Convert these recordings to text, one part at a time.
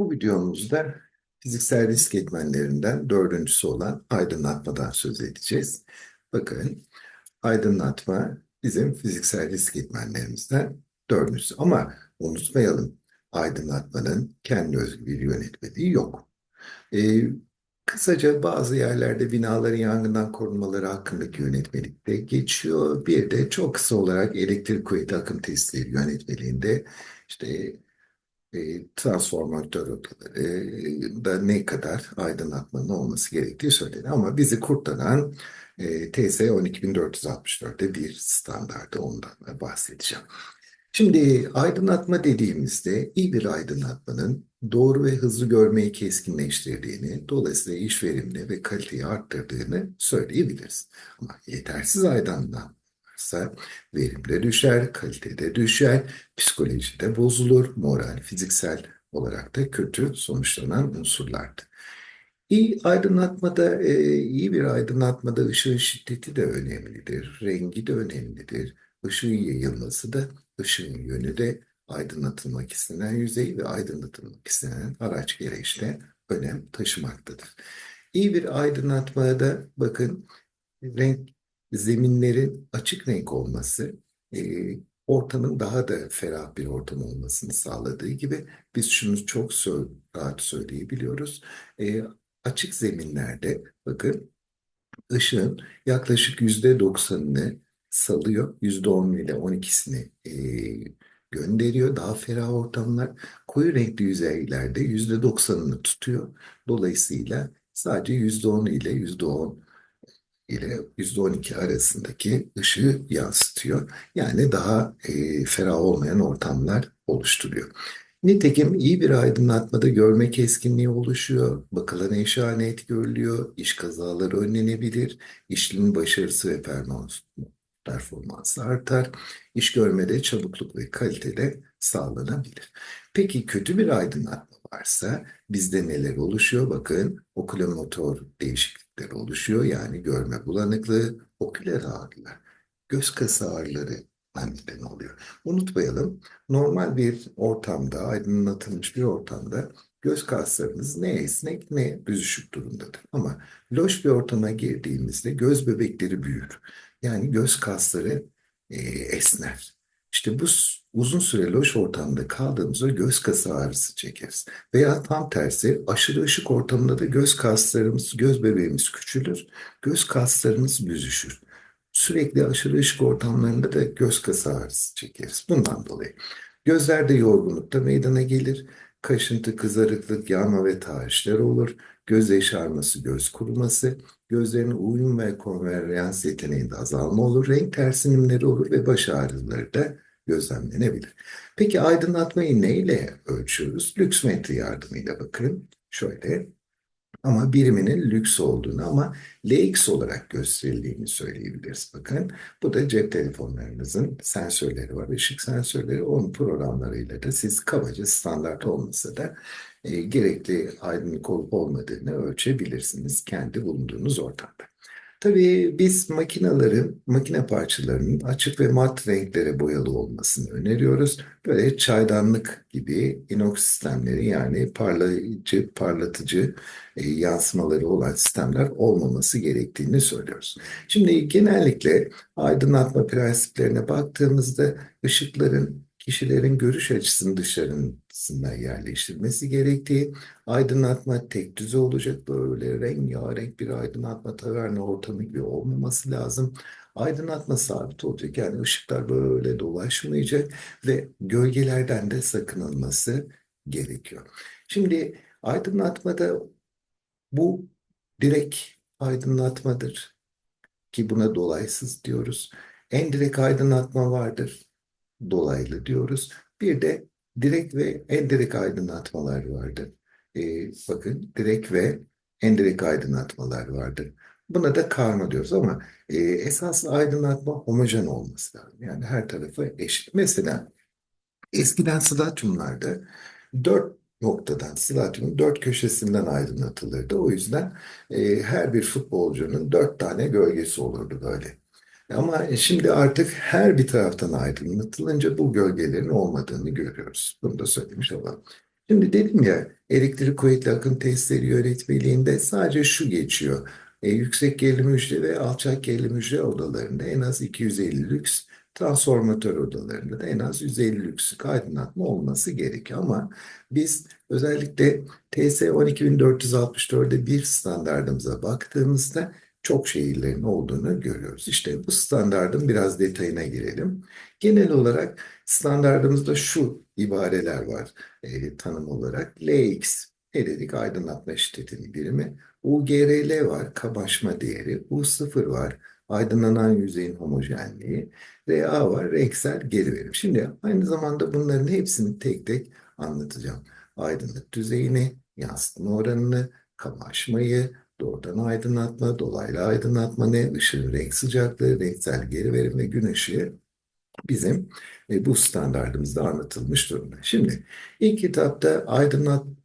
Bu videomuzda fiziksel risk etmenlerinden dördüncüsü olan aydınlatmadan söz edeceğiz. Bakın aydınlatma bizim fiziksel risk etmenlerimizden dördüncüsü. Ama unutmayalım aydınlatmanın kendi özgü bir yönetmeliği yok. Ee, kısaca bazı yerlerde binaların yangından korunmaları hakkındaki yönetmelikte geçiyor. Bir de çok kısa olarak elektrik kuvveti akım testleri yönetmeliğinde işte e, transformatör odaları da ne kadar aydınlatmanın olması gerektiği söyledi. Ama bizi kurtaran e, TS 12464'te bir standartı ondan bahsedeceğim. Şimdi aydınlatma dediğimizde iyi bir aydınlatmanın doğru ve hızlı görmeyi keskinleştirdiğini, dolayısıyla iş verimini ve kaliteyi arttırdığını söyleyebiliriz. Ama yetersiz aydınlatma artarsa verimde düşer, kalitede düşer, psikolojide bozulur, moral, fiziksel olarak da kötü sonuçlanan unsurlardır. İyi aydınlatmada, e, iyi bir aydınlatmada ışığın şiddeti de önemlidir, rengi de önemlidir. Işığın yayılması da, ışığın yönü de aydınlatılmak istenen yüzey ve aydınlatılmak istenen araç gereçte önem taşımaktadır. İyi bir aydınlatmada bakın renk zeminlerin açık renk olması e, ortamın daha da ferah bir ortam olmasını sağladığı gibi biz şunu çok sö rahat söyleyebiliyoruz. E, açık zeminlerde bakın ışığın yaklaşık yüzde doksanını salıyor, yüzde on ile on ikisini e, gönderiyor. Daha ferah ortamlar koyu renkli yüzeylerde yüzde doksanını tutuyor. Dolayısıyla sadece yüzde on ile yüzde on ile %12 arasındaki ışığı yansıtıyor. Yani daha e, ferah olmayan ortamlar oluşturuyor. Nitekim iyi bir aydınlatmada görme keskinliği oluşuyor, bakılan eşya net görülüyor, iş kazaları önlenebilir, işlemin başarısı ve performans, performansı artar, iş görmede çabukluk ve kalitede sağlanabilir. Peki kötü bir aydınlatma varsa bizde neler oluşuyor? Bakın okulomotor değişiklik sebepleri oluşuyor. Yani görme bulanıklığı, oküler ağrılar, göz kası ağrıları neden oluyor. Unutmayalım, normal bir ortamda, aydınlatılmış bir ortamda göz kaslarımız ne esnek ne büzüşük durumdadır. Ama loş bir ortama girdiğimizde göz bebekleri büyür. Yani göz kasları e, esner. İşte bu uzun süre loş ortamda kaldığımızda göz kası ağrısı çekeriz. Veya tam tersi aşırı ışık ortamında da göz kaslarımız, göz bebeğimiz küçülür, göz kaslarımız büzüşür. Sürekli aşırı ışık ortamlarında da göz kası ağrısı çekeriz. Bundan dolayı. Gözlerde yorgunluk da meydana gelir. Kaşıntı, kızarıklık, yanma ve tahrişler olur. Göz yaşarması, göz kuruması, gözlerin uyum ve konverjans yeteneğinde azalma olur. Renk tersinimleri olur ve baş ağrıları da gözlemlenebilir. Peki aydınlatmayı neyle ölçüyoruz? Lüks metre yardımıyla bakın. Şöyle ama biriminin lüks olduğunu ama LX olarak gösterildiğini söyleyebiliriz. Bakın bu da cep telefonlarınızın sensörleri var. ışık sensörleri onun programlarıyla da siz kabaca standart olmasa da e, gerekli aydınlık olup olmadığını ölçebilirsiniz kendi bulunduğunuz ortamda. Tabii biz makinelerin, makine parçalarının açık ve mat renklere boyalı olmasını öneriyoruz. Böyle çaydanlık gibi inox sistemleri yani parlayıcı, parlatıcı e, yansımaları olan sistemler olmaması gerektiğini söylüyoruz. Şimdi genellikle aydınlatma prensiplerine baktığımızda ışıkların kişilerin görüş açısını dışarısına yerleştirmesi gerektiği, aydınlatma tek düze olacak böyle rengarenk bir aydınlatma taverna ortamı gibi olmaması lazım. Aydınlatma sabit olacak yani ışıklar böyle dolaşmayacak ve gölgelerden de sakınılması gerekiyor. Şimdi aydınlatmada bu direkt aydınlatmadır ki buna dolaysız diyoruz. En direkt aydınlatma vardır dolaylı diyoruz. Bir de direkt ve endirekt aydınlatmalar vardır. Ee, bakın direkt ve endirekt aydınlatmalar vardır. Buna da karma diyoruz ama e, esas aydınlatma homojen olması lazım. Yani her tarafı eşit. Mesela eskiden slatyumlarda dört noktadan slatyumun dört köşesinden aydınlatılırdı. O yüzden e, her bir futbolcunun dört tane gölgesi olurdu böyle. Ama şimdi artık her bir taraftan aydınlatılınca bu gölgelerin olmadığını görüyoruz. Bunu da söylemiş olalım. Şimdi dedim ya elektrik kuvvetli akım testleri yönetmeliğinde sadece şu geçiyor. E, yüksek gerilim hücre ve alçak gerilim hücre odalarında en az 250 lüks, transformatör odalarında da en az 150 lükslük aydınlatma olması gerekiyor. Ama biz özellikle TS 12464'de bir standardımıza baktığımızda çok şehirlerin olduğunu görüyoruz. İşte bu standardın biraz detayına girelim. Genel olarak standardımızda şu ibareler var e, tanım olarak. LX ne dedik? Aydınlatma şiddetinin birimi. UGRL var, kabaşma değeri. U0 var, aydınlanan yüzeyin homojenliği. RA var, renksel geri verim. Şimdi aynı zamanda bunların hepsini tek tek anlatacağım. Aydınlık düzeyini, yansıtma oranını, kamaşmayı, doğrudan aydınlatma, dolaylı aydınlatma ne, ışığın renk sıcaklığı, renksel geri verim ve gün ışığı bizim e, bu standartımızda anlatılmış durumda. Şimdi ilk kitapta aydınlatma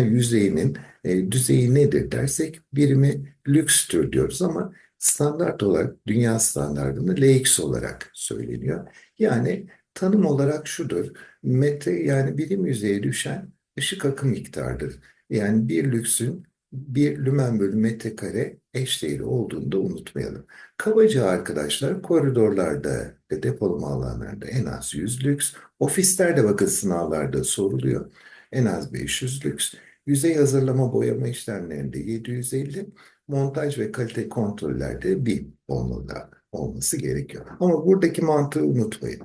yüzeyinin e, düzeyi nedir dersek birimi lükstür diyoruz ama standart olarak dünya standartında LX olarak söyleniyor. Yani tanım olarak şudur. Metre yani birim yüzeye düşen ışık akım miktarıdır. Yani bir lüksün bir lümen bölü metrekare eşdeğeri olduğunu da unutmayalım. Kabaca arkadaşlar koridorlarda ve depolama alanlarında en az 100 lüks, ofislerde bakın sınavlarda soruluyor en az 500 lüks, yüzey hazırlama boyama işlemlerinde 750, montaj ve kalite kontrollerde 1000 olmalı, olması gerekiyor. Ama buradaki mantığı unutmayın.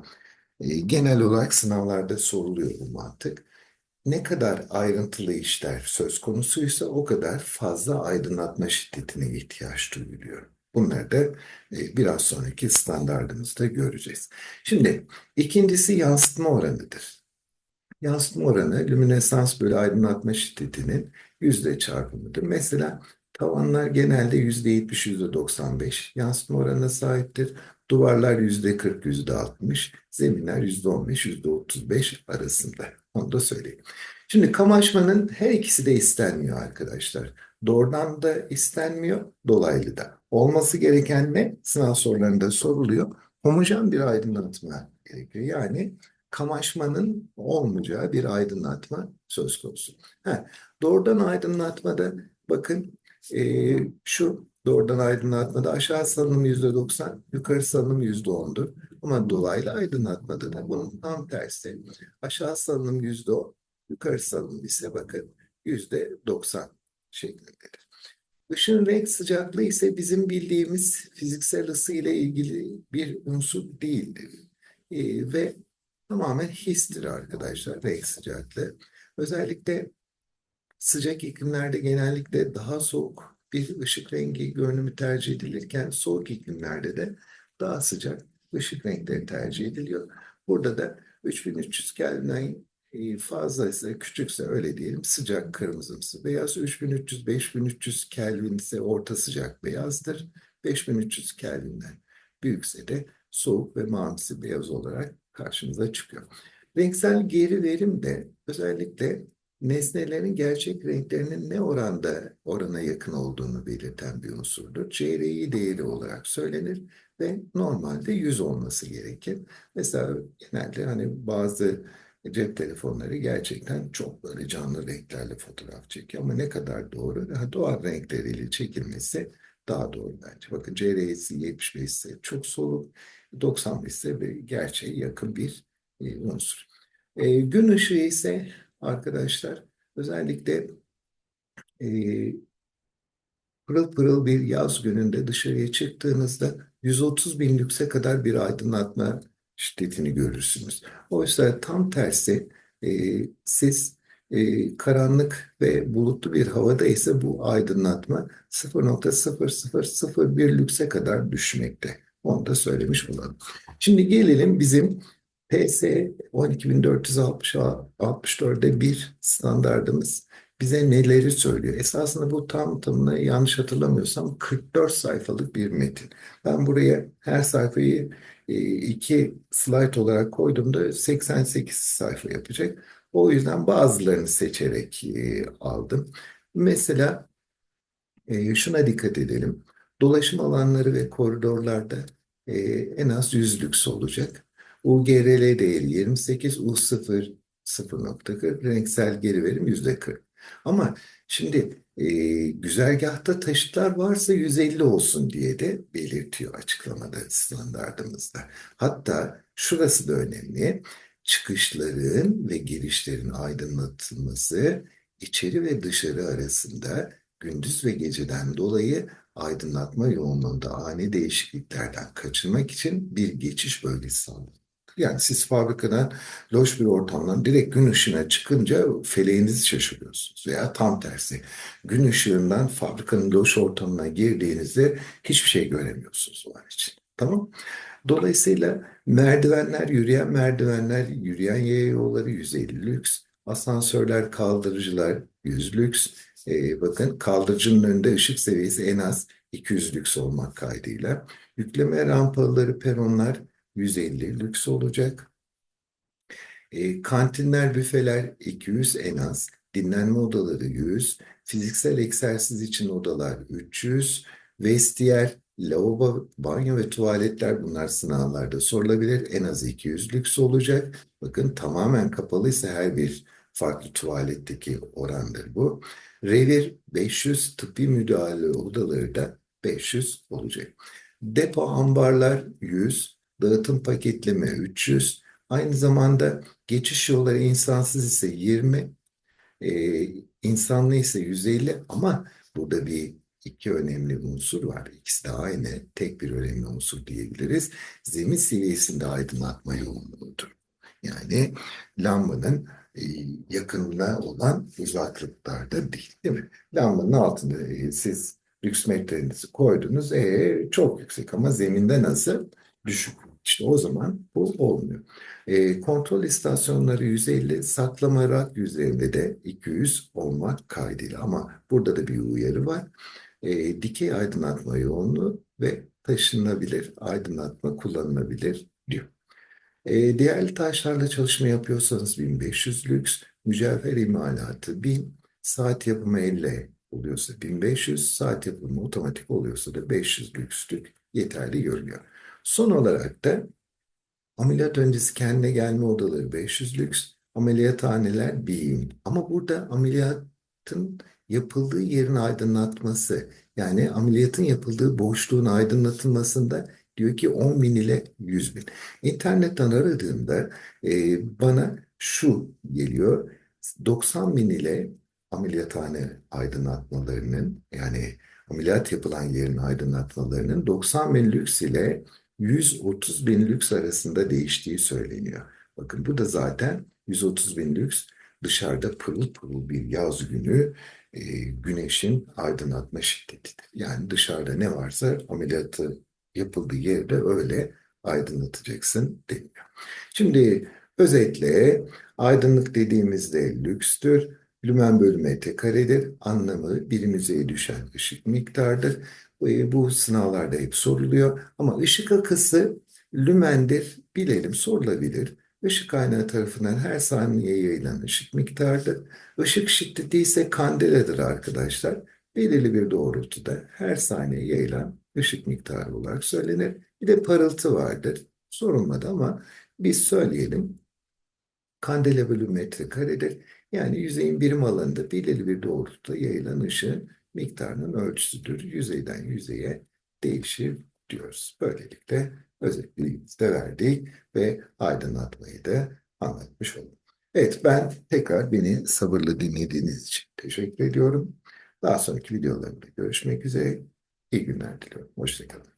E, genel olarak sınavlarda soruluyor bu mantık ne kadar ayrıntılı işler söz konusuysa o kadar fazla aydınlatma şiddetine ihtiyaç duyuluyor. Bunları da e, biraz sonraki standartımızda göreceğiz. Şimdi ikincisi yansıtma oranıdır. Yansıtma oranı lüminesans bölü aydınlatma şiddetinin yüzde çarpımıdır. Mesela tavanlar genelde yüzde yetmiş, yüzde doksan beş yansıtma oranına sahiptir. Duvarlar yüzde kırk, yüzde altmış, zeminler yüzde on beş, yüzde otuz beş arasında. Onu da söyleyeyim. Şimdi kamaşmanın her ikisi de istenmiyor arkadaşlar. Doğrudan da istenmiyor, dolaylı da. Olması gereken ne? Sınav sorularında soruluyor. Homojen bir aydınlatma gerekiyor. Yani kamaşmanın olmayacağı bir aydınlatma söz konusu. Ha, doğrudan aydınlatmada bakın e, şu doğrudan aydınlatmada aşağı salınım %90, yukarı salınım %10'dur. Ama dolaylı aydınlatmada da bunun tam tersi. Aşağı salınım %10, yukarı salınım ise bakın %90 şeklindedir. Işın renk sıcaklığı ise bizim bildiğimiz fiziksel ısı ile ilgili bir unsur değildir. Ee, ve tamamen histir arkadaşlar renk sıcaklığı. Özellikle sıcak iklimlerde genellikle daha soğuk bir ışık rengi görünümü tercih edilirken soğuk iklimlerde de daha sıcak ışık renkleri tercih ediliyor. Burada da 3300 Kelvin'den fazlaysa, küçükse öyle diyelim sıcak kırmızımsı beyaz. 3300-5300 Kelvin ise orta sıcak beyazdır. 5300 Kelvin'den büyükse de soğuk ve mavisi beyaz olarak karşımıza çıkıyor. Renksel geri verim de özellikle nesnelerin gerçek renklerinin ne oranda orana yakın olduğunu belirten bir unsurdur. CRI değeri olarak söylenir ve normalde 100 olması gerekir. Mesela genelde hani bazı cep telefonları gerçekten çok böyle canlı renklerle fotoğraf çekiyor ama ne kadar doğru? Daha doğal renkleriyle çekilmesi daha doğru bence. Bakın CR'si 75 ise çok soluk, 95 ise gerçeğe yakın bir e, unsur. E, gün ışığı ise arkadaşlar özellikle e, pırıl pırıl bir yaz gününde dışarıya çıktığınızda 130 bin lükse kadar bir aydınlatma şiddetini görürsünüz. Oysa tam tersi e, siz e, karanlık ve bulutlu bir havada ise bu aydınlatma 0.0001 lükse kadar düşmekte. Onu da söylemiş olalım. Şimdi gelelim bizim PS 12464'de bir standardımız bize neleri söylüyor? Esasında bu tam tamına yanlış hatırlamıyorsam 44 sayfalık bir metin. Ben buraya her sayfayı e, iki slide olarak koyduğumda 88 sayfa yapacak. O yüzden bazılarını seçerek e, aldım. Mesela e, şuna dikkat edelim. Dolaşım alanları ve koridorlarda en az 100 lüks olacak. UGRL değeri 28, U0 0.40 renksel geri verim %40. Ama şimdi e, güzergahta taşıtlar varsa 150 olsun diye de belirtiyor açıklamada standartımızda. Hatta şurası da önemli. Çıkışların ve girişlerin aydınlatılması içeri ve dışarı arasında gündüz ve geceden dolayı aydınlatma yoğunluğunda ani değişikliklerden kaçınmak için bir geçiş bölgesi sağlanır. Yani siz fabrikadan loş bir ortamdan direkt gün ışığına çıkınca feleğinizi şaşırıyorsunuz. Veya tam tersi. Gün ışığından fabrikanın loş ortamına girdiğinizde hiçbir şey göremiyorsunuz o an için. Tamam. Dolayısıyla merdivenler, yürüyen merdivenler, yürüyen yaya yolları 150 lüks. Asansörler, kaldırıcılar 100 lüks. Ee, bakın kaldırıcının önünde ışık seviyesi en az 200 lüks olmak kaydıyla. Yükleme rampaları, peronlar 150 lüks olacak. E, kantinler, büfeler 200 en az. Dinlenme odaları 100. Fiziksel egzersiz için odalar 300. Vestiyer, lavabo, banyo ve tuvaletler bunlar sınavlarda sorulabilir. En az 200 lüks olacak. Bakın tamamen kapalıysa her bir farklı tuvaletteki orandır bu. Revir 500, tıbbi müdahale odaları da 500 olacak. Depo ambarlar 100, dağıtım paketleme 300, aynı zamanda geçiş yolları insansız ise 20, e, insanlı ise 150 ama burada bir iki önemli unsur var. İkisi de aynı, tek bir önemli unsur diyebiliriz. Zemin seviyesinde aydınlatma yoğunluğudur. Yani lambanın e, yakınına olan uzaklıklarda değil, değil mi? Lambanın altında e, siz lüks metrenizi koydunuz. E, çok yüksek ama zeminde nasıl? Düşük. İşte o zaman bu olmuyor. E, kontrol istasyonları 150, saklama rak yüzeyinde de 200 olmak kaydıyla. Ama burada da bir uyarı var. E, dikey aydınlatma yoğunluğu ve taşınabilir aydınlatma kullanılabilir diyor. E, değerli taşlarla çalışma yapıyorsanız 1500 lüks, mücevher imalatı 1000, saat yapımı 50 oluyorsa 1500, saat yapımı otomatik oluyorsa da 500 lükslük yeterli görünüyor. Son olarak da ameliyat öncesi kendine gelme odaları 500 lüks, ameliyathaneler 1000. Ama burada ameliyatın yapıldığı yerin aydınlatması, yani ameliyatın yapıldığı boşluğun aydınlatılmasında diyor ki 10 bin ile 100 bin. İnternetten aradığımda e, bana şu geliyor, 90 bin ile ameliyathane aydınlatmalarının yani ameliyat yapılan yerin aydınlatmalarının 90 bin lüks ile 130 bin lüks arasında değiştiği söyleniyor. Bakın bu da zaten 130 bin lüks dışarıda pırıl pırıl bir yaz günü e, güneşin aydınlatma şiddetidir. Yani dışarıda ne varsa ameliyatı yapıldığı yerde öyle aydınlatacaksın deniyor. Şimdi özetle aydınlık dediğimizde lükstür. Lümen bölü metrekaredir. Anlamı birim yüzeye düşen ışık miktardır. E, bu sınavlarda hep soruluyor. Ama ışık akısı lümendir. Bilelim sorulabilir. Işık kaynağı tarafından her saniye yayılan ışık miktarıdır. Işık şiddeti ise kandeladır arkadaşlar. Belirli bir doğrultuda her saniye yayılan ışık miktarı olarak söylenir. Bir de parıltı vardır. Sorulmadı ama biz söyleyelim. Kandela bölü metrekaredir. Yani yüzeyin birim alanında belirli bir doğrultuda yayılan ışığın miktarının ölçüsüdür. Yüzeyden yüzeye değişir diyoruz. Böylelikle özetliğimizi de verdik ve aydınlatmayı da anlatmış olduk. Evet ben tekrar beni sabırlı dinlediğiniz için teşekkür ediyorum. Daha sonraki videolarımda görüşmek üzere. İyi günler diliyorum. Hoşçakalın.